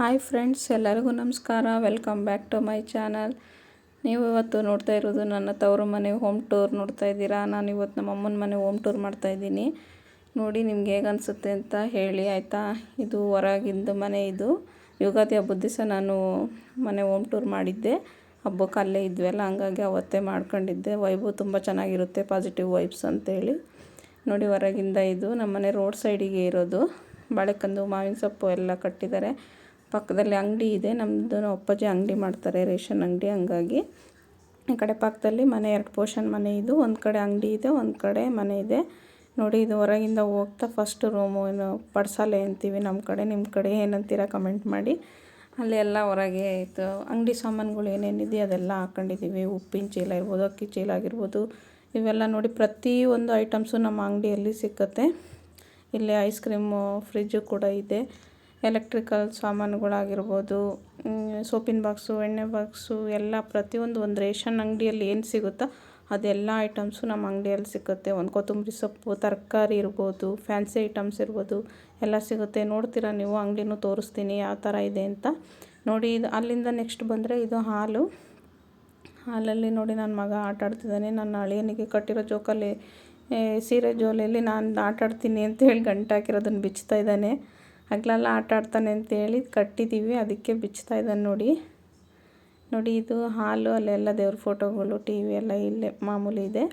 Hi friends, ಎಲ್ಲರಿಗೂ ನಮಸ್ಕಾರ. Welcome back to my channel. ನೀವು ಇವತ್ತು ನೋಡ್ತಾ ಇರೋದು ನನ್ನ ತವರು ಮನೆ ಹೋಮ್ ಟೂರ್ ನೋಡ್ತಾ ಇದ್ದೀರಾ? ನಾನು ಇವತ್ತು ನಮ್ಮ ಅಮ್ಮನ ಮನೆ ಹೋಮ್ ಟೂರ್ ಮಾಡ್ತಾ ಇದ್ದೀನಿ. ನೋಡಿ ನಿಮ್ಗೆ ಹೇಗೆ ಅನಿಸುತ್ತೆ ಅಂತ ಹೇಳಿ, ಆಯಿತಾ? ಇದು ಹೊರಗಿಂದ ಮನೆ ಇದು. ಯುಗಾದಿ ಹಬ್ಬದ ದಿವಸ ನಾನು ಮನೆ ಹೋಮ್ ಟೂರ್ ಮಾಡಿದ್ದೆ. ಹಬ್ಬಕ್ಕೆ ಅಲ್ಲೇ ಇದ್ವಲ್ಲ, ಹಂಗಾಗಿ ಅವತ್ತೇ ಮಾಡ್ಕೊಂಡಿದ್ದೆ. ವೈಬು ತುಂಬ ಚೆನ್ನಾಗಿರುತ್ತೆ, ಪಾಸಿಟಿವ್ ವೈಬ್ಸ್ ಅಂತೇಳಿ. ನೋಡಿ ಹೊರಗಿಂದ ಇದು. ನಮ್ಮನೆ ರೋಡ್ ಸೈಡಿಗೆ ಇರೋದು. ಬಾಳೆಕಂದು ಮಾವಿನ ಸೊಪ್ಪು ಎಲ್ಲ ಕಟ್ಟಿದ್ದಾರೆ. ಪಕ್ಕದಲ್ಲಿ ಅಂಗಡಿ ಇದೆ. ನಮ್ಮದು ಅಪ್ಪಾಜಿ ಅಂಗಡಿ ಮಾಡ್ತಾರೆ, ರೇಷನ್ ಅಂಗಡಿ. ಹಂಗಾಗಿ ಈ ಕಡೆ ಪಕ್ಕದಲ್ಲಿ ಮನೆ, ಎರಡು ಪೋರ್ಷನ್ ಮನೆ ಇದು. ಒಂದು ಕಡೆ ಅಂಗಡಿ ಇದೆ, ಒಂದು ಕಡೆ ಮನೆ ಇದೆ. ನೋಡಿ, ಇದು ಹೊರಗಿಂದ ಹೋಗ್ತಾ ಫಸ್ಟ್ ರೂಮು ಏನು ಪಡ್ಸಾಲೆ ಅಂತೀವಿ ನಮ್ಮ ಕಡೆ. ನಿಮ್ಮ ಕಡೆ ಏನಂತೀರ ಕಮೆಂಟ್ ಮಾಡಿ. ಅಲ್ಲಿ ಎಲ್ಲ ಹೊರಗೆ ಆಯಿತು ಅಂಗಡಿ ಸಾಮಾನುಗಳು ಏನೇನಿದೆ ಅದೆಲ್ಲ ಹಾಕ್ಕೊಂಡಿದ್ದೀವಿ ಉಪ್ಪಿನ ಚೀಲ ಇರ್ಬೋದು, ಅಕ್ಕಿ ಚೀಲ ಆಗಿರ್ಬೋದು. ಇವೆಲ್ಲ ನೋಡಿ ಪ್ರತಿ ಒಂದು ಐಟಮ್ಸು ನಮ್ಮ ಅಂಗಡಿಯಲ್ಲಿ ಸಿಕ್ಕತ್ತೆ. ಇಲ್ಲಿ ಐಸ್ ಕ್ರೀಮು ಫ್ರಿಜ್ಜು ಕೂಡ ಇದೆ. ಎಲೆಕ್ಟ್ರಿಕಲ್ ಸಾಮಾನುಗಳಾಗಿರ್ಬೋದು ಸೋಪಿನ ಬಾಕ್ಸು, ಎಣ್ಣೆ ಬಾಕ್ಸು, ಎಲ್ಲ ಪ್ರತಿಯೊಂದು ಒಂದು ರೇಷನ್ ಅಂಗಡಿಯಲ್ಲಿ ಏನು ಸಿಗುತ್ತೋ ಅದೆಲ್ಲ ಐಟಮ್ಸು ನಮ್ಮ ಅಂಗಡಿಯಲ್ಲಿ ಸಿಗುತ್ತೆ. ಒಂದು ಕೊತ್ತಂಬರಿ ಸೊಪ್ಪು, ತರಕಾರಿ ಇರ್ಬೋದು, ಫ್ಯಾನ್ಸಿ ಐಟಮ್ಸ್ ಇರ್ಬೋದು, ಎಲ್ಲ ಸಿಗುತ್ತೆ. ನೋಡ್ತೀರಾ ನೀವು, ಅಂಗಡಿನೂ ತೋರಿಸ್ತೀನಿ ಯಾವ ಥರ ಇದೆ ಅಂತ. ನೋಡಿ, ಇದು ಅಲ್ಲಿಂದ ನೆಕ್ಸ್ಟ್ ಬಂದರೆ ಇದು ಹಾಲು. ಹಾಲಲ್ಲಿ ನೋಡಿ, ನನ್ನ ಮಗ ಆಟ ಆಡ್ತಿದ್ದಾನೆ. ನನ್ನ ಅಳಿಯನಿಗೆ ಕಟ್ಟಿರೋ ಜೋಕಲ್ಲಿ ಸೀರೆ ಜೋಲೆಯಲ್ಲಿ ನಾನು ಆಟಾಡ್ತೀನಿ ಅಂತ ಹೇಳಿ ಗಂಟಾಕಿರೋದನ್ನು ಬಿಚ್ತಾ ಇದ್ದಾನೆ. ಹಗಲೆಲ್ಲ ಆಟ ಆಡ್ತಾನೆ ಅಂತೇಳಿ ಕಟ್ಟಿದ್ದೀವಿ. ಅದಕ್ಕೆ ಬಿಚ್ತಾ ಇದ್ದಾನೆ ನೋಡಿ. ನೋಡಿ ಇದು ಹಾಲು, ಅಲ್ಲೆಲ್ಲ ದೇವ್ರ ಫೋಟೋಗಳು, ಟಿ ವಿ ಎಲ್ಲ ಇಲ್ಲೇ ಮಾಮೂಲಿ ಇದೆ.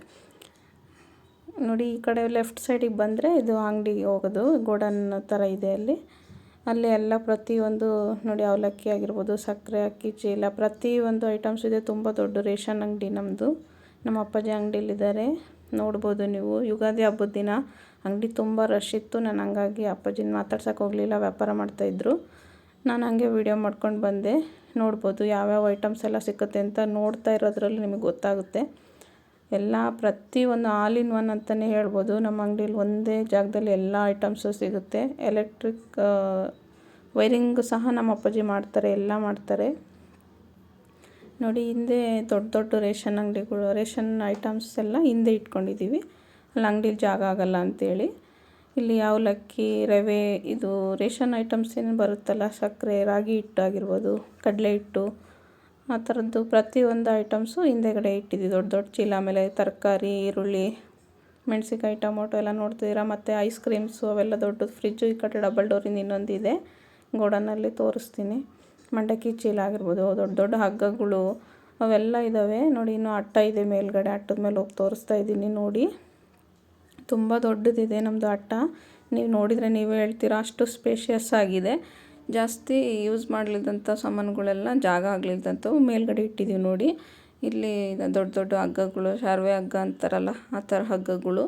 ನೋಡಿ ಈ ಕಡೆ ಲೆಫ್ಟ್ ಸೈಡಿಗೆ ಬಂದರೆ ಇದು ಅಂಗಡಿಗೆ ಹೋಗೋದು, ಗೋಡನ್ ಥರ ಇದೆ ಅಲ್ಲಿ. ಅಲ್ಲಿ ಎಲ್ಲ ಪ್ರತಿಯೊಂದು ನೋಡಿ ಅವಲಕ್ಕಿ ಆಗಿರ್ಬೋದು, ಸಕ್ಕರೆ, ಅಕ್ಕಿ, ಚೀಲ, ಪ್ರತಿಯೊಂದು ಐಟಮ್ಸ್ ಇದೆ. ತುಂಬ ದೊಡ್ಡ ರೇಷನ್ ಅಂಗಡಿ ನಮ್ಮದು ನಮ್ಮ ಅಪ್ಪಾಜಿ ಅಂಗಡಿಯಲ್ಲಿದ್ದಾರೆ. ನೋಡ್ಬೋದು ನೀವು. ಯುಗಾದಿ ಹಬ್ಬದ ದಿನ ಅಂಗಡಿ ತುಂಬ ರಶ್ ಇತ್ತು. ನಾನು ಹಂಗಾಗಿ ಅಪ್ಪಾಜಿನ ಮಾತಾಡ್ಸೋಕೆ ಹೋಗಲಿಲ್ಲ, ವ್ಯಾಪಾರ ಮಾಡ್ತಾಯಿದ್ರು ನಾನು ಹಂಗೆ ವೀಡಿಯೋ ಮಾಡ್ಕೊಂಡು ಬಂದೆ. ನೋಡ್ಬೋದು ಯಾವ್ಯಾವ ಐಟಮ್ಸ್ ಎಲ್ಲ ಸಿಕ್ಕುತ್ತೆ ಅಂತ ನೋಡ್ತಾ ಇರೋದ್ರಲ್ಲಿ ನಿಮಗೆ ಗೊತ್ತಾಗುತ್ತೆ. ಎಲ್ಲ ಪ್ರತಿಯೊಂದು ಆಲ್ ಇನ್ ಒನ್ ಅಂತಲೇ ಹೇಳ್ಬೋದು. ನಮ್ಮ ಅಂಗಡಿಯಲ್ಲಿ ಒಂದೇ ಜಾಗದಲ್ಲಿ ಎಲ್ಲ ಐಟಮ್ಸು ಸಿಗುತ್ತೆ. ಎಲೆಕ್ಟ್ರಿಕ್ ವೈರಿಂಗ್ ಸಹ ನಮ್ಮ ಅಪ್ಪಾಜಿ ಮಾಡ್ತಾರೆ, ಎಲ್ಲ ಮಾಡ್ತಾರೆ. ನೋಡಿ, ಹಿಂದೆ ದೊಡ್ಡ ದೊಡ್ಡ ರೇಷನ್ ಅಂಗಡಿಗಳು, ರೇಷನ್ ಐಟಮ್ಸ್ ಎಲ್ಲ ಹಿಂದೆ ಇಟ್ಕೊಂಡಿದ್ದೀವಿ. ಅಲ್ಲಿ ಅಂಗಡಿಲಿ ಜಾಗ ಆಗೋಲ್ಲ ಅಂತೇಳಿ. ಇಲ್ಲಿ ಅವಲಕ್ಕಿ, ರವೆ, ಇದು ರೇಷನ್ ಐಟಮ್ಸ್ ಏನು ಬರುತ್ತಲ್ಲ, ಸಕ್ಕರೆ, ರಾಗಿ ಹಿಟ್ಟು ಆಗಿರ್ಬೋದು, ಕಡಲೆ ಹಿಟ್ಟು, ಆ ಥರದ್ದು ಪ್ರತಿಯೊಂದು ಐಟಮ್ಸು ಹಿಂದೆಗಡೆ ಇಟ್ಟಿದ್ದೀವಿ. ದೊಡ್ಡ ದೊಡ್ಡ ಚೀಲ, ಆಮೇಲೆ ತರಕಾರಿ, ಈರುಳ್ಳಿ, ಮೆಣಸಿನ್ಕಾಯಿ, ಟೊಮೊಟೊ ಎಲ್ಲ ನೋಡ್ತಿದ್ದೀರಾ? ಮತ್ತು ಐಸ್ ಕ್ರೀಮ್ಸು ಅವೆಲ್ಲ ದೊಡ್ಡದು ಫ್ರಿಜ್ಜು, ಈ ಕಡೆ ಡಬಲ್ ಡೋರಿಂದ ಇನ್ನೊಂದಿದೆ ಗೋಡನಲ್ಲಿ ತೋರಿಸ್ತೀನಿ. ಮಂಡಕ್ಕಿ ಚೀಲ ಆಗಿರ್ಬೋದು, ದೊಡ್ಡ ದೊಡ್ಡ ಹಗ್ಗಗಳು ಅವೆಲ್ಲ ಇದ್ದಾವೆ ನೋಡಿ, ಇನ್ನೂ ಅಟ್ಟ ಇದೆ ಮೇಲ್ಗಡೆ, ಅಟ್ಟದ ಮೇಲೆ ಹೋಗಿ ತೋರಿಸ್ತಾ ಇದ್ದೀನಿ ನೋಡಿ. ತುಂಬ ದೊಡ್ಡದಿದೆ ನಮ್ಮದು ಅಟ್ಟ. ನೀವು ನೋಡಿದರೆ ನೀವೇ ಹೇಳ್ತೀರಾ ಅಷ್ಟು ಸ್ಪೇಷಿಯಸ್ ಆಗಿದೆ. ಜಾಸ್ತಿ ಯೂಸ್ ಮಾಡಲಿದ್ದಂಥ ಸಾಮಾನುಗಳೆಲ್ಲ ಜಾಗ ಆಗಲಿಲ್ದಂಥವು ಮೇಲ್ಗಡೆ ಇಟ್ಟಿದ್ದೀವಿ ನೋಡಿ. ಇಲ್ಲಿ ದೊಡ್ಡ ದೊಡ್ಡ ಹಗ್ಗಗಳು, ಶಾರ್ವೆ ಹಗ್ಗ ಅಂತಾರಲ್ಲ, ಆ ಥರ ಹಗ್ಗಗಳು.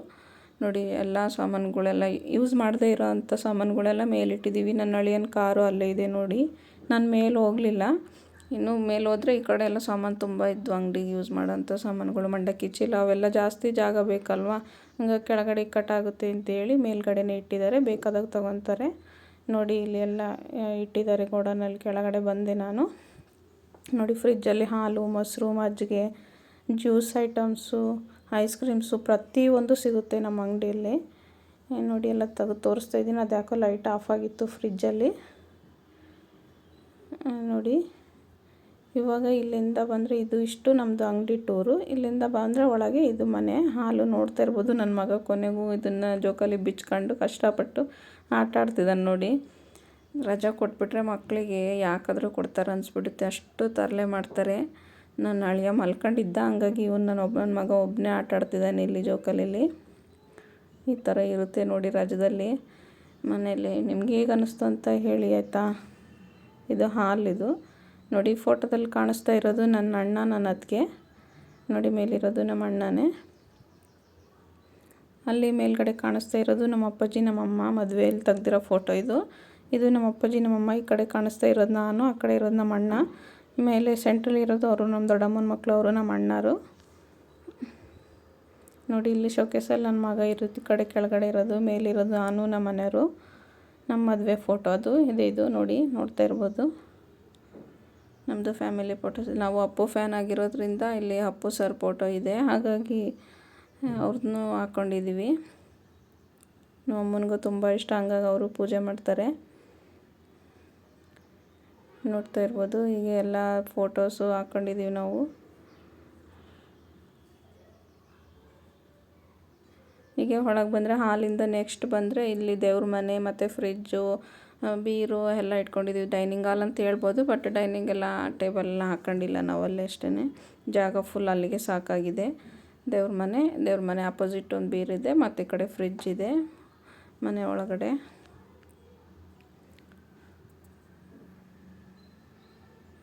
ನೋಡಿ, ಎಲ್ಲ ಸಾಮಾನುಗಳೆಲ್ಲ ಯೂಸ್ ಮಾಡದೇ ಇರೋ ಅಂಥ ಸಾಮಾನುಗಳೆಲ್ಲ ಮೇಲಿಟ್ಟಿದ್ದೀವಿ ನನ್ನ ಅಳಿಯನ ಕಾರು ಅಲ್ಲೇ ಇದೆ ನೋಡಿ. ನಾನು ಮೇಲೆ ಹೋಗಲಿಲ್ಲ. ಇನ್ನು ಮೇಲೆ ಹೋದರೆ ಈ ಕಡೆ ಎಲ್ಲ ಸಾಮಾನು ತುಂಬ ಇದ್ವು, ಅಂಗಡಿಗೆ ಯೂಸ್ ಮಾಡೋಂಥ ಸಾಮಾನುಗಳು, ಮಂಡಕ್ಕಿ, ಚೀಲ ಅವೆಲ್ಲ ಜಾಸ್ತಿ ಜಾಗ ಬೇಕಲ್ವ? ಹಂಗಾಗಿ ಕೆಳಗಡೆ ಕಟ್ಟಾಗುತ್ತೆ ಅಂತೇಳಿ ಮೇಲ್ಗಡೆನೇ ಇಟ್ಟಿದ್ದಾರೆ. ಬೇಕಾದಾಗ ತೊಗೊತಾರೆ. ನೋಡಿ, ಇಲ್ಲಿ ಎಲ್ಲ ಇಟ್ಟಿದ್ದಾರೆ ಗೋಡನಲ್ಲಿ ಕೆಳಗಡೆ ಬಂದೆ ನಾನು. ನೋಡಿ ಫ್ರಿಜ್ಜಲ್ಲಿ ಹಾಲು, ಮೊಸರು, ಮಜ್ಜಿಗೆ ಜ್ಯೂಸ್ ಐಟಮ್ಸು ಐಸ್ ಕ್ರೀಮ್ಸು ಪ್ರತಿಯೊಂದು ಸಿಗುತ್ತೆ ನಮ್ಮ ಅಂಗಡಿಯಲ್ಲಿ. ನೋಡಿ, ಎಲ್ಲ ತೆಗೆದು ತೋರಿಸ್ತಾ ಇದ್ದೀನಿ. ಅದು ಯಾಕೋ ಲೈಟ್ ಆಫ್ ಆಗಿತ್ತು ಫ್ರಿಜ್ಜಲ್ಲಿ ನೋಡಿ. ಇವಾಗ ಇಲ್ಲಿಂದ ಬಂದರೆ ಇದು ಇಷ್ಟು ನಮ್ಮದು ಅಂಗಡಿ ಟೂರು. ಇಲ್ಲಿಂದ ಬಂದರೆ ಒಳಗೆ ಇದು ಮನೆ, ಹಾಲು ನೋಡ್ತಾ ಇರ್ಬೋದು. ನನ್ನ ಮಗ ಕೊನೆಗೂ ಇದನ್ನು ಜೋಕಾಲಿ ಬಿಚ್ಕೊಂಡು ಕಷ್ಟಪಟ್ಟು ಆಟ ಆಡ್ತಿದ್ದಾನೆ ನೋಡಿ. ರಜಾ ಕೊಟ್ಬಿಟ್ರೆ ಮಕ್ಕಳಿಗೆ ಯಾಕಾದರೂ ಕೊಡ್ತಾರೆ ಅನಿಸ್ಬಿಡುತ್ತೆ. ಅಷ್ಟು ತರಲೆ ಮಾಡ್ತಾರೆ. ನನ್ನ ಅಳಿಯ ಮಲ್ಕೊಂಡಿದ್ದ, ಹಂಗಾಗಿ ಇವನು ನನ್ನ ಒಬ್ಬನ ಮಗ ಒಬ್ಬನೇ ಆಟ ಆಡ್ತಿದ್ದಾನೆ ಇಲ್ಲಿ ಜೋಕಾಲಿಲಿ. ಈ ಥರ ಇರುತ್ತೆ ನೋಡಿ ರಜದಲ್ಲಿ ಮನೇಲಿ ನಿಮ್ಗೆ ಹೇಗೆ ಅನ್ನಿಸ್ತು ಅಂತ ಹೇಳಿ ಆಯಿತಾ? ಇದು ಹಾಲಿದು ನೋಡಿ, ಫೋಟೋದಲ್ಲಿ ಕಾಣಿಸ್ತಾ ಇರೋದು ನನ್ನ ಅಣ್ಣ, ನನ್ನ ಅದಕ್ಕೆ ನೋಡಿ, ಮೇಲಿರೋದು ನಮ್ಮ ಅಣ್ಣನೇ. ಅಲ್ಲಿ ಮೇಲ್ಗಡೆ ಕಾಣಿಸ್ತಾ ಇರೋದು ನಮ್ಮ ಅಪ್ಪಾಜಿ ನಮ್ಮಮ್ಮ ಮದುವೆಯಲ್ಲಿ ತೆಗ್ದಿರೋ ಫೋಟೋ ಇದು. ಇದು ನಮ್ಮ ಅಪ್ಪಾಜಿ ನಮ್ಮಮ್ಮ ಈ ಕಡೆ ಕಾಣಿಸ್ತಾ ಇರೋದು ನಾನು, ಆ ಕಡೆ ಇರೋದು ನಮ್ಮ ಅಣ್ಣ. ಮೇಲೆ ಸೆಂಟ್ರಲ್ಲಿ ಇರೋದು ಅವರು, ನಮ್ಮ ದೊಡ್ಡಮ್ಮನ ಮಕ್ಕಳು ಅವರು, ನಮ್ಮ ಅಣ್ಣರು. ನೋಡಿ, ಇಲ್ಲಿ ಶೋಕೇಸಲ್ಲಿ ನನ್ನ ಮಗ ಇರೋದು, ಈ ಕಡೆ ಕೆಳಗಡೆ ಇರೋದು, ಮೇಲಿರೋದು ನಾನು, ನಮ್ಮ ಮನೆಯವರು. ನಮ್ಮ ಮದುವೆ ಫೋಟೋ ಅದು, ಇದೆ, ಇದು ನೋಡಿ, ನೋಡ್ತಾ ಇರ್ಬೋದು. ನಮ್ಮದು ಫ್ಯಾಮಿಲಿ ಫೋಟೋಸ್ ನಾವು ಅಪ್ಪು ಫ್ಯಾನ್ ಆಗಿರೋದ್ರಿಂದ ಇಲ್ಲಿ ಅಪ್ಪು ಸರ್ ಫೋಟೋ ಇದೆ. ಹಾಗಾಗಿ ಅವ್ರನ್ನೂ ಹಾಕ್ಕೊಂಡಿದ್ದೀವಿ ನಮ್ಮ ಅಮ್ಮನಿಗೂ ತುಂಬ ಇಷ್ಟ. ಹಂಗಾಗಿ ಅವರು ಪೂಜೆ ಮಾಡ್ತಾರೆ. ನೋಡ್ತಾ ಇರ್ಬೋದು. ಈಗ ಎಲ್ಲ ಫೋಟೋಸು ಹಾಕ್ಕೊಂಡಿದ್ದೀವಿ ನಾವು. ಹೀಗೆ ಒಳಗೆ ಬಂದರೆ ಹಾಲಿಂದ ನೆಕ್ಸ್ಟ್ ಬಂದರೆ ಇಲ್ಲಿ ದೇವ್ರ ಮನೆ, ಮತ್ತು ಫ್ರಿಜ್ಜು ಬೀರು ಎಲ್ಲ ಇಟ್ಕೊಂಡಿದ್ದೀವಿ ಡೈನಿಂಗ್ ಹಾಲ್ ಅಂತ ಹೇಳ್ಬೋದು ಬಟ್ ಡೈನಿಂಗ್ ಎಲ್ಲ ಟೇಬಲ್ ಎಲ್ಲ ಹಾಕ್ಕೊಂಡಿಲ್ಲ ನಾವು ಅಲ್ಲೇ ಅಷ್ಟೇ ಜಾಗ ಫುಲ್ ಅಲ್ಲಿಗೆ ಸಾಕಾಗಿದೆ. ದೇವ್ರ ಮನೆ ದೇವ್ರ ಮನೆ ಆಪೋಸಿಟ್ ಒಂದು ಬೀರಿದೆ ಮತ್ತು ಈ ಕಡೆ ಫ್ರಿಜ್ ಇದೆ, ಮನೆ ಒಳಗಡೆ.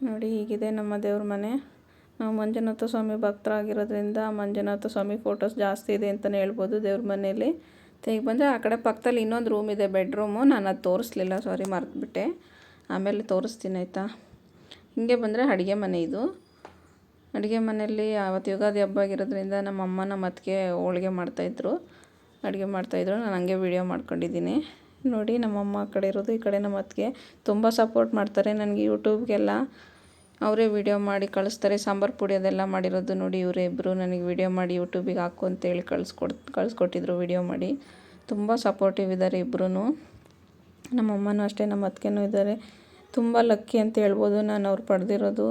ನೋಡಿ ಹೀಗಿದೆ ನಮ್ಮ ದೇವ್ರ ಮನೆ. ನಾವು ಮಂಜುನಾಥ ಸ್ವಾಮಿ ಭಕ್ತರಾಗಿರೋದ್ರಿಂದ ಮಂಜುನಾಥ ಸ್ವಾಮಿ ಫೋಟೋಸ್ ಜಾಸ್ತಿ ಇದೆ ಅಂತಲೇ ಹೇಳ್ಬೋದು ದೇವ್ರ ಮನೆಯಲ್ಲಿ. ಈಗ ಬಂದರೆ ಆ ಕಡೆ ಪಕ್ಕದಲ್ಲಿ ಇನ್ನೊಂದು ರೂಮ್ ಇದೆ ಬೆಡ್ರೂಮು ನಾನು ಅದು ತೋರಿಸ್ಲಿಲ್ಲ ಸಾರಿ ಮರೆತುಬಿಟ್ಟೆ. ಆಮೇಲೆ ತೋರಿಸ್ತೀನಿ, ಆಯಿತಾ? ಹಿಂಗೆ ಬಂದರೆ ಅಡುಗೆ ಮನೆ ಇದು. ಅಡುಗೆ ಮನೆಯಲ್ಲಿ ಆವತ್ತು ಯುಗಾದಿ ಹಬ್ಬ ಆಗಿರೋದ್ರಿಂದ ನಮ್ಮ ಅಮ್ಮ ನಮ್ಮ ಅತ್ತಿಗೆ ಹೋಳಿಗೆ ಮಾಡ್ತಾಯಿದ್ರು ಅಡುಗೆ ಮಾಡ್ತಾಯಿದ್ರು ನಾನು ಹಂಗೆ ವೀಡಿಯೋ ಮಾಡ್ಕೊಂಡಿದ್ದೀನಿ. ನೋಡಿ ನಮ್ಮಮ್ಮ ಆ ಕಡೆ ಇರೋದು, ಈ ಕಡೆ ನಮ್ಮ ಅತ್ತಿಗೆ ತುಂಬ ಸಪೋರ್ಟ್ ಮಾಡ್ತಾರೆ. ನನಗೆ ಯೂಟ್ಯೂಬ್ಗೆಲ್ಲ ಅವರೇ ವಿಡಿಯೋ ಮಾಡಿ ಕಳಿಸ್ತಾರೆ. ಸಾಂಬಾರು ಪುಡಿ ಅದೆಲ್ಲ ಮಾಡಿರೋದು ನೋಡಿ ಇವರೇ ಇಬ್ಬರು ನನಗೆ ವಿಡಿಯೋ ಮಾಡಿ ಯೂಟ್ಯೂಬಿಗೆ ಹಾಕು ಅಂತೇಳಿ ಕಳಿಸ್ಕೊಡ್, ಕಳಿಸ್ಕೊಟ್ಟಿದ್ರು ವಿಡಿಯೋ ಮಾಡಿ. ತುಂಬ ಸಪೋರ್ಟಿವ್ ಇದ್ದಾರೆ ಇಬ್ಬರೂ ನಮ್ಮಮ್ಮನೂ ಅಷ್ಟೇ, ನಮ್ಮ ಅತ್ತಿಗೆನೂ ಇದ್ದಾರೆ ತುಂಬ ಲಕ್ಕಿ ಅಂತ ಹೇಳ್ಬೋದು. ನಾನು ಅವ್ರು ಪಡೆದಿರೋದು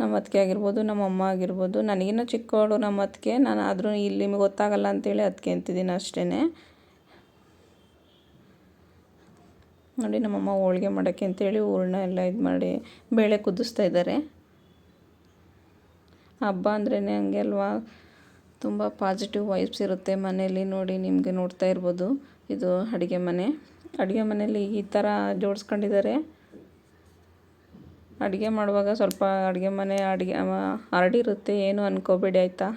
ನಮ್ಮ ಅತ್ತಿಗೆ ಆಗಿರ್ಬೋದು, ನಮ್ಮ ಅಮ್ಮ ಆಗಿರ್ಬೋದು. ನನಗಿನ್ನೂ ಚಿಕ್ಕವಳು ನಮ್ಮ ಅತ್ತಿಗೆ. ನಾನು ಆದರೂ ಇಲ್ಲಿ ನಿಮಗೆ ಗೊತ್ತಾಗಲ್ಲ ಅಂತೇಳಿ ಅದಕ್ಕೆ ಅಂತಿದ್ದೀನಿ ಅಷ್ಟೇ ನೋಡಿ ನಮ್ಮಮ್ಮ ಹೋಳಿಗೆ ಮಾಡೋಕ್ಕೆ ಅಂತೇಳಿ ಹೂರ್ಣ ಎಲ್ಲ ಇದು ಮಾಡಿ ಬೇಳೆ ಕುದಿಸ್ತಾ ಇದ್ದಾರೆ. ಹಬ್ಬ ಅಂದ್ರೇ ಹಂಗೆ ಅಲ್ವಾ? ತುಂಬ ಪಾಸಿಟಿವ್ ವೈಬ್ಸ್ ಇರುತ್ತೆ ಮನೇಲಿ ನೋಡಿ ನಿಮಗೆ ನೋಡ್ತಾ ಇರ್ಬೋದು. ಇದು ಅಡುಗೆ ಮನೆ. ಅಡುಗೆ ಮನೇಲಿ ಈ ಥರ ಜೋಡಿಸ್ಕೊಂಡಿದ್ದಾರೆ. ಅಡುಗೆ ಮಾಡುವಾಗ ಸ್ವಲ್ಪ ಅಡುಗೆ ಮನೆ ಅಡುಗೆ ಹರಡಿರುತ್ತೆ, ಏನು ಅನ್ಕೋಬೇಡಿ, ಆಯಿತಾ?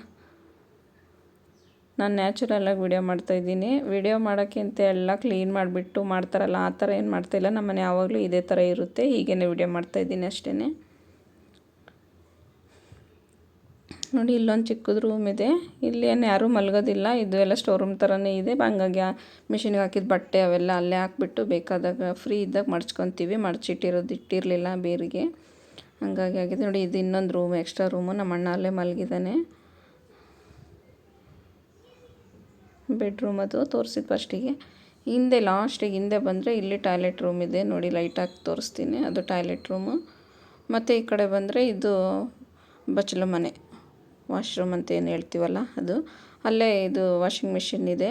ನಾನು ನ್ಯಾಚುರಲಾಗಿ ವೀಡಿಯೋ ಮಾಡ್ತಾಯಿದ್ದೀನಿ ವೀಡಿಯೋ ಮಾಡೋಕ್ಕಿಂತ ಎಲ್ಲ ಕ್ಲೀನ್ ಮಾಡಿಬಿಟ್ಟು ಮಾಡ್ತಾರಲ್ಲ, ಆ ಥರ ಏನು ಮಾಡ್ತಾಯಿಲ್ಲ ನಮ್ಮ ಮನೆ ಯಾವಾಗಲೂ ಇದೇ ಥರ ಇರುತ್ತೆ. ಹೀಗೇ ವೀಡಿಯೋ ಮಾಡ್ತಾಯಿದ್ದೀನಿ ಅಷ್ಟೇ ನೋಡಿ, ಇಲ್ಲೊಂದು ಚಿಕ್ಕದು ರೂಮ್ ಇದೆ. ಇಲ್ಲಿ ಏನು ಯಾರೂ ಮಲಗೋದಿಲ್ಲ. ಇದು ಎಲ್ಲ ಸ್ಟೋರ್ ರೂಮ್ ಥರನೇ ಇದೆ. ಹಂಗಾಗಿ ಮಿಷಿನ್ಗೆ ಹಾಕಿದ ಬಟ್ಟೆ ಅವೆಲ್ಲ ಅಲ್ಲೇ ಹಾಕ್ಬಿಟ್ಟು ಬೇಕಾದಾಗ ಫ್ರೀ ಇದ್ದಾಗ ಮಡ್ಚ್ಕೊತೀವಿ. ಮಡ್ಚಿಟ್ಟಿರೋದು ಇಟ್ಟಿರಲಿಲ್ಲ ಬೇರಿಗೆ. ಹಂಗಾಗಿ ಆಗಿದೆ. ನೋಡಿ, ಇದು ಇನ್ನೊಂದು ರೂಮ್ ಎಕ್ಸ್ಟ್ರಾ ರೂಮು ನಮ್ಮ ಅಣ್ಣ ಅಲ್ಲೇ ಮಲಗಿದ್ದಾನೆ ಬೆಡ್ರೂಮ್ ಅದು ತೋರಿಸಿದ್ದು ಫಸ್ಟಿಗೆ ಹಿಂದೆ ಲಾಸ್ಟಿಗೆ ಹಿಂದೆ ಬಂದರೆ ಇಲ್ಲಿ ಟಾಯ್ಲೆಟ್ ರೂಮ್ ಇದೆ. ನೋಡಿ ಲೈಟಾಗಿ ತೋರಿಸ್ತೀನಿ. ಅದು ಟಾಯ್ಲೆಟ್ ರೂಮು. ಮತ್ತು ಈ ಕಡೆ ಬಂದರೆ ಇದು ಬಚ್ಚಲು ಮನೆ. ವಾಶ್ರೂಮ್ ಅಂತ ಏನು ಹೇಳ್ತೀವಲ್ಲ ಅದು. ಅಲ್ಲೇ ಇದು ವಾಷಿಂಗ್ ಮಿಷಿನ್ ಇದೆ.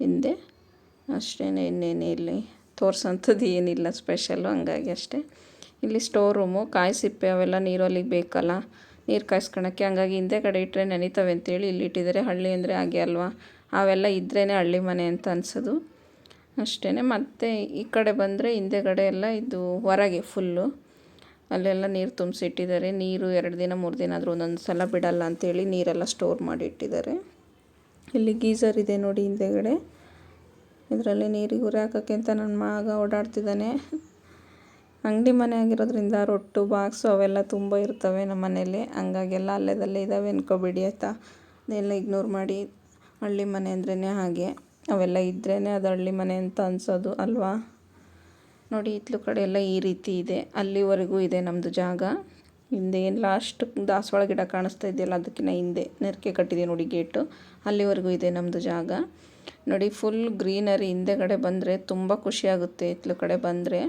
ಹಿಂದೆ. ಅಷ್ಟೇನೆ ಇನ್ನೇನು ಇಲ್ಲಿ ತೋರಿಸೋಂಥದ್ದು ಏನಿಲ್ಲ ಸ್ಪೆಷಲ್ಲು ಹಂಗಾಗಿ ಅಷ್ಟೇ. ಇಲ್ಲಿ ಸ್ಟೋರ್ ರೂಮು ಕಾಯಿ ಸಿಪ್ಪೆ ಅವೆಲ್ಲ ನೀರಲ್ಲಿ ಬೇಕಲ್ಲ. ನೀರು ಕಾಯಿಸ್ಕೊಳಕ್ಕೆ ಹಂಗಾಗಿ ಹಿಂದೆ ಕಡೆ ಇಟ್ಟರೆ ನೆನೀತವೆ ಅಂತೇಳಿ ಇಲ್ಲಿ ಇಟ್ಟಿದ್ದಾರೆ. ಹಳ್ಳಿ ಅಂದರೆ ಹಾಗೆ ಅಲ್ವಾ? ಅವೆಲ್ಲ ಇದ್ರೇ ಹಳ್ಳಿ ಮನೆ ಅಂತ ಅನ್ಸೋದು. ಅಷ್ಟೇ ಮತ್ತು ಈ ಕಡೆ ಬಂದರೆ ಹಿಂದೆಗಡೆ ಎಲ್ಲ ಇದು ಹೊರಗೆ ಫುಲ್ಲು ಅಲ್ಲೆಲ್ಲ ನೀರು ತುಂಬಿಸಿಟ್ಟಿದ್ದಾರೆ. ನೀರು ಎರಡು ದಿನ, ಮೂರು ದಿನ ಆದರೂ ಒಂದೊಂದು ಸಲ ಬಿಡಲ್ಲ ಅಂಥೇಳಿ ನೀರೆಲ್ಲ ಸ್ಟೋರ್ ಮಾಡಿ ಇಟ್ಟಿದ್ದಾರೆ ಇಲ್ಲಿ ಗೀಝರ್ ಇದೆ ನೋಡಿ ಹಿಂದೆಗಡೆ. ಇದರಲ್ಲಿ ನೀರಿಗೆ ಉರಿ ಹಾಕೋಕ್ಕೆ ಅಂತ ನನ್ನ ಮಗ ಓಡಾಡ್ತಿದ್ದಾನೆ. ಅಂಗಡಿ ಮನೆ ಆಗಿರೋದ್ರಿಂದ ರೊಟ್ಟು, ಬಾಕ್ಸು ಅವೆಲ್ಲ ತುಂಬ ಇರ್ತವೆ ನಮ್ಮ ಮನೇಲಿ ಹಂಗಾಗೆಲ್ಲ ಅಲ್ಲೇದಲ್ಲೇ ಇದ್ದಾವೆ ಅನ್ಕೋಬೇಡಿ ಆಯಿತಾ? ಅದೆಲ್ಲ ಇಗ್ನೋರ್ ಮಾಡಿ ಹಳ್ಳಿ ಮನೆ ಅಂದ್ರೇ ಹಾಗೆ. ಅವೆಲ್ಲ ಇದ್ರೇ ಅದು ಹಳ್ಳಿ ಮನೆ ಅಂತ ಅನ್ಸೋದು ಅಲ್ವಾ? ನೋಡಿ, ಇತ್ಲು ಕಡೆ ಎಲ್ಲ ಈ ರೀತಿ ಇದೆ. ಅಲ್ಲಿವರೆಗೂ ಇದೆ ನಮ್ಮದು ಜಾಗ. ಹಿಂದೆ ಏನು ಲಾಸ್ಟ್ ದಾಸವಾಳ ಗಿಡ ಕಾಣಿಸ್ತಾ ಇದೆಯಲ್ಲ ಅದಕ್ಕಿಂತ ಹಿಂದೆ ನೆರಕೆ ಕಟ್ಟಿದೆ ನೋಡಿ ಗೇಟು ಅಲ್ಲಿವರೆಗೂ ಇದೆ ನಮ್ಮದು ಜಾಗ. ನೋಡಿ ಫುಲ್ ಗ್ರೀನರಿ ಹಿಂದೆಗಡೆ ಬಂದರೆ ತುಂಬ ಖುಷಿಯಾಗುತ್ತೆ ಇತ್ಲು ಕಡೆ ಬಂದರೆ.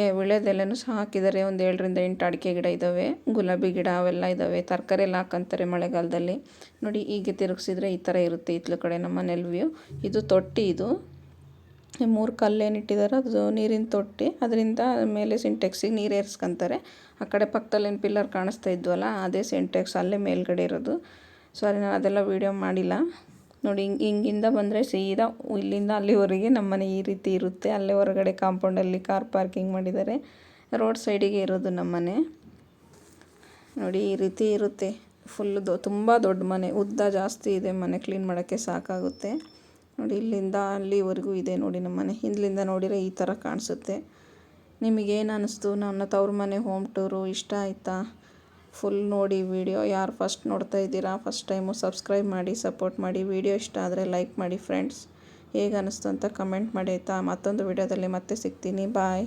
ಏ ವಿಳ್ಯದೆಲೆನೂ ಸಹ ಹಾಕಿದ್ದಾರೆ. ಒಂದು ಏಳರಿಂದ ಎಂಟು ಅಡಿಕೆ ಗಿಡ ಇದ್ದಾವೆ ಗುಲಾಬಿ ಗಿಡ ಅವೆಲ್ಲ ಇದ್ದಾವೆ ತರಕಾರಿ ಎಲ್ಲ ಹಾಕಂತಾರೆ ಮಳೆಗಾಲದಲ್ಲಿ. ನೋಡಿ, ಹೀಗೆ ತಿರುಗಿಸಿದ್ರೆ ಈ ಥರ ಇರುತ್ತೆ ಇತ್ಲ ಕಡೆ ನಮ್ಮ ಮನೇಲಿ ವ್ಯೂ ಇದು ತೊಟ್ಟಿ ಇದು. ಮೂರು ಕಲ್ಲೇನು ಇಟ್ಟಿದ್ದಾರೆ ಅದು ನೀರಿನ ತೊಟ್ಟಿ. ಅದರಿಂದ ಮೇಲೆ ಸಿಂಟೆಕ್ಸಿಗೆ ನೀರು ಏರಿಸ್ಕೊಂತಾರೆ. ಆ ಕಡೆ ಪಕ್ಕದಲ್ಲಿ ಏನು ಪಿಲ್ಲರ್ ಕಾಣಿಸ್ತಾ ಇದ್ವಲ್ಲ, ಅದೇ ಸಿಂಟೆಕ್ಸ್ ಅಲ್ಲೇ ಮೇಲ್ಗಡೆ ಇರೋದು. ಸಾರಿ ನಾನು ಅದೆಲ್ಲ ವೀಡಿಯೋ ಮಾಡಿಲ್ಲ. ನೋಡಿ, ಹಿಂಗೆ, ಹಿಂಗಿಂದ ಬಂದರೆ ಸೀದಾ ಇಲ್ಲಿಂದ ಅಲ್ಲಿವರೆಗೆ ನಮ್ಮ ಮನೆ ಈ ರೀತಿ ಇರುತ್ತೆ. ಅಲ್ಲೇ ಹೊರಗಡೆ ಕಾಂಪೌಂಡಲ್ಲಿ ಕಾರ್ ಪಾರ್ಕಿಂಗ್ ಮಾಡಿದ್ದಾರೆ. ರೋಡ್ ಸೈಡಿಗೆ ಇರೋದು ನಮ್ಮ ಮನೆ ನೋಡಿ, ಈ ರೀತಿ ಇರುತ್ತೆ. ಫುಲ್ಲು ದೊ, ತುಂಬ ದೊಡ್ಡ ಮನೆ. ಉದ್ದ ಜಾಸ್ತಿ ಇದೆ, ಮನೆ ಕ್ಲೀನ್ ಮಾಡೋಕ್ಕೆ ಸಾಕಾಗುತ್ತೆ. ನೋಡಿ, ಇಲ್ಲಿಂದ ಅಲ್ಲಿವರೆಗೂ ಇದೆ ನೋಡಿ ನಮ್ಮ ಮನೆ ಹಿಂದಲಿಂದ ನೋಡಿದರೆ ಈ ಥರ ಕಾಣಿಸುತ್ತೆ. ನಿಮಗೇನು ಅನ್ನಿಸ್ತು ನನ್ನ ತವ್ರ ಮನೆ ಹೋಮ್ ಟೂರು ಇಷ್ಟ ಆಯಿತಾ? ಫುಲ್ ನೋಡಿ ವಿಡಿಯೋ ಯಾರು ಫಸ್ಟ್ ನೋಡ್ತಾ ಇದ್ದೀರಾ ಫಸ್ಟ್ ಟೈಮು ಸಬ್ಸ್ಕ್ರೈಬ್ ಮಾಡಿ ಸಪೋರ್ಟ್ ಮಾಡಿ, ವಿಡಿಯೋ ಇಷ್ಟ ಆದರೆ ಲೈಕ್ ಮಾಡಿ ಫ್ರೆಂಡ್ಸ್ ಹೇಗೆ ಅನ್ನಿಸ್ತು ಅಂತ ಕಮೆಂಟ್ ಮಾಡಿ ಆಯಿತಾ? ಮತ್ತೊಂದು ವಿಡಿಯೋದಲ್ಲಿ ಮತ್ತೆ ಸಿಗ್ತೀನಿ. ಬಾಯ್